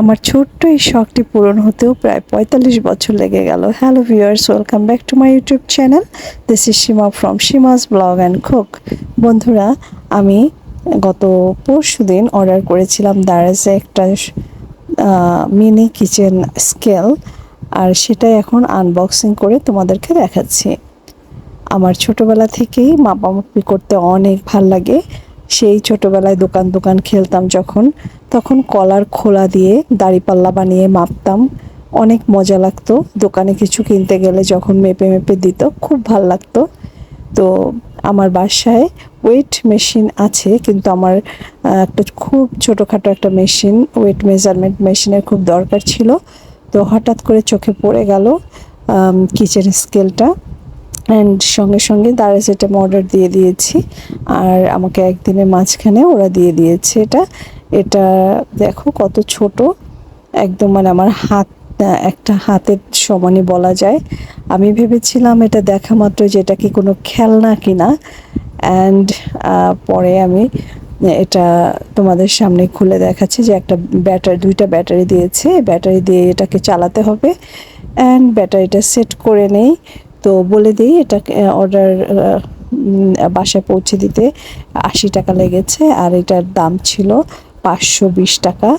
আমার ছোট্ট এই শখটি পূরণ হতেও প্রায় পঁয়তাল্লিশ বছর লেগে গেল। Hello viewers welcome back to my YouTube channel this is Seema from Seema's blog and cook বন্ধুরা, আমি গত পরশু দিন অর্ডার করেছিলাম দারাজে একটা মিনি কিচেন স্কেল আর সেটাই এখন আনবক্সিং করে তোমাদেরকে দেখাচ্ছি। আমার ছোটবেলা থেকেই মাপামাপি করতে অনেক ভালো লাগে। সেই ছোটবেলায় দোকান দোকান খেলতাম যখন। তখন কলার খোলা দিয়ে দাড়িপাল্লা বানিয়ে মাপতাম। অনেক মজা লাগতো। দোকানে কিছু কিনতে গেলে যখন মেপে মেপে দিত, খুব ভালো লাগতো। তো আমার বাসায় ওয়েট মেশিন আছে, কিন্তু আমার একটা খুব ছোটোখাটো একটা মেশিন, ওয়েট মেজারমেন্ট মেশিনের খুব দরকার ছিল। তো হঠাৎ করে চোখে পড়ে গেল কিচেন স্কেলটা। অ্যান্ড সঙ্গে সঙ্গে দাঁড়া সেটা অর্ডার দিয়ে দিয়েছি। আর আমাকে একদিনের মাঝখানে ওরা দিয়ে দিয়েছে এটা। এটা দেখো কত ছোট। একদম মানে আমার হাত, একটা হাতের সমানই বলা যায়। আমি ভেবেছিলাম এটা দেখা মাত্র যে এটা কি কোনো খেলনা কিনা। অ্যান্ড পরে আমি এটা তোমাদের সামনে খুলে দেখাচ্ছি যে একটা ব্যাটারি, দুইটা ব্যাটারি দিয়েছে। ব্যাটারি দিয়ে এটাকে চালাতে হবে। অ্যান্ড ব্যাটারিটা সেট করে নেই। তো বলে দিই এটা অর্ডার বাসায় পৌঁছে দিতে আশি টাকা লেগেছে আর এটার দাম ছিল পাঁচশো বিশ টাকা।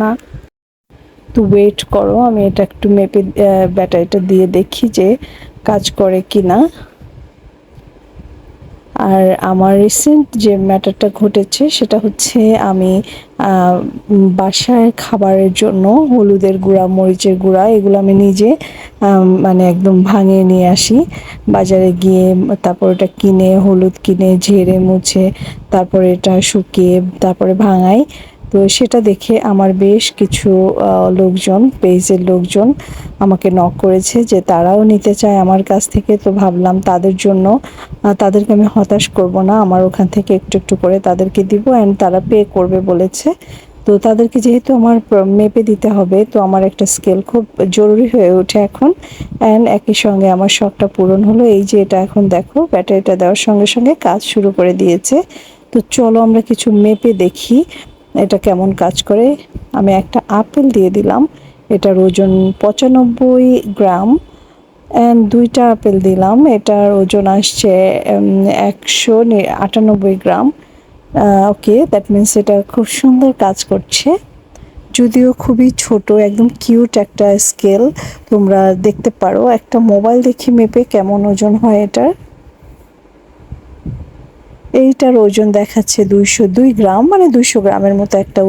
না তো ওয়েট করো, আমি এটা একটু মেপে ব্যাটারিটা দিয়ে দেখি যে কাজ করে কি না আর আমার রিসেন্ট যে ম্যাটারটা ঘটেছে সেটা হচ্ছে আমি বাসায় খাবারের জন্য হলুদের গুঁড়া, মরিচের গুঁড়া, এগুলো আমি নিজে মানে একদম ভাঙিয়ে নিয়ে আসি। বাজারে গিয়ে তারপর ওটা কিনে, হলুদ কিনে, ঝেড়ে মুছে, তারপরে এটা শুকিয়ে তারপরে ভাঙাই। তো সেটা দেখে আমার বেশ কিছু লোকজন, পেজের লোকজন আমাকে নক করেছে যে তারাও নিতে চায় আমার কাছ থেকে। তো ভাবলাম তাদের জন্য তাদেরকে আমি হতাশ করব না, আমার ওখান থেকে একটু একটু করে তাদেরকে দিব অ্যান্ড তারা পে করবে বলেছে। তো তাদেরকে যেহেতু আমার মেপে দিতে হবে, তো আমার একটা স্কেল খুব জরুরি হয়ে ওঠে এখন। অ্যান্ড একই সঙ্গে আমার শখটা পূরণ হলো, এই যে এটা এখন দেখো ব্যাটারিটা দেওয়ার সঙ্গে সঙ্গে কাজ শুরু করে দিয়েছে। তো চলো আমরা কিছু মেপে দেখি। এটা কেমন কাজ করে? আমি একটা আপেল দিয়ে দিলাম। এটার ওজন পঁচানব্বই গ্রাম। অ্যান্ড দুইটা আপেল দিলাম। এটার ওজন আসছে একশো আটানব্বই গ্রাম। ওকে দ্যাট মিন্স এটা খুব সুন্দর কাজ করছে। যদিও খুবই ছোট, একদম কিউট একটা স্কেল তোমরা দেখতে পারো, একটা মোবাইল দেখে মেপে কেমন ওজন হয় এটার। এইটার ওজন দেখাচ্ছে দুইশো দুই গ্রাম মানে দুইশো গ্রামের মতো একটা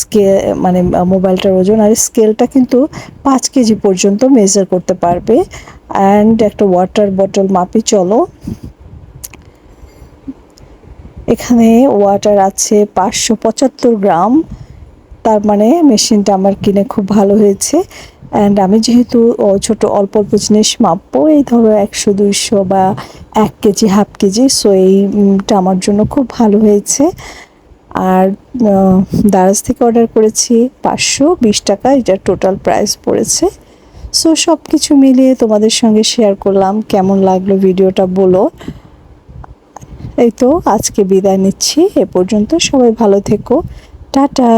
স্কেল মানে মোবাইলটার ওজন। আর স্কেলটা কিন্তু পাঁচ কেজি পর্যন্ত মেজার করতে পারবে। অ্যান্ড একটা ওয়াটার বটল মাপি চলো। এখানে ওয়াটার আছে পাঁচশো পঁচাত্তর গ্রাম। তার মানে মেশিনটা আমার কিনে খুব ভালো হয়েছে। অ্যান্ড আমি যেহেতু ছোট, অল্প অল্প জিনিস মাপবো, এই ধরো একশো, দুইশো বা এক কেজি, হাফ কেজি সো এইটা আমার জন্য খুব ভালো হয়েছে। আর দারাজ থেকে অর্ডার করেছি পাঁচশো বিশ টাকা, এটা টোটাল প্রাইস পড়েছে। সো সব কিছু মিলিয়ে তোমাদের সঙ্গে শেয়ার করলাম, কেমন লাগল ভিডিওটা বলো। এই তো, আজকে বিদায় নিচ্ছি, এ পর্যন্ত সবাই ভালো থেকো। টাটা!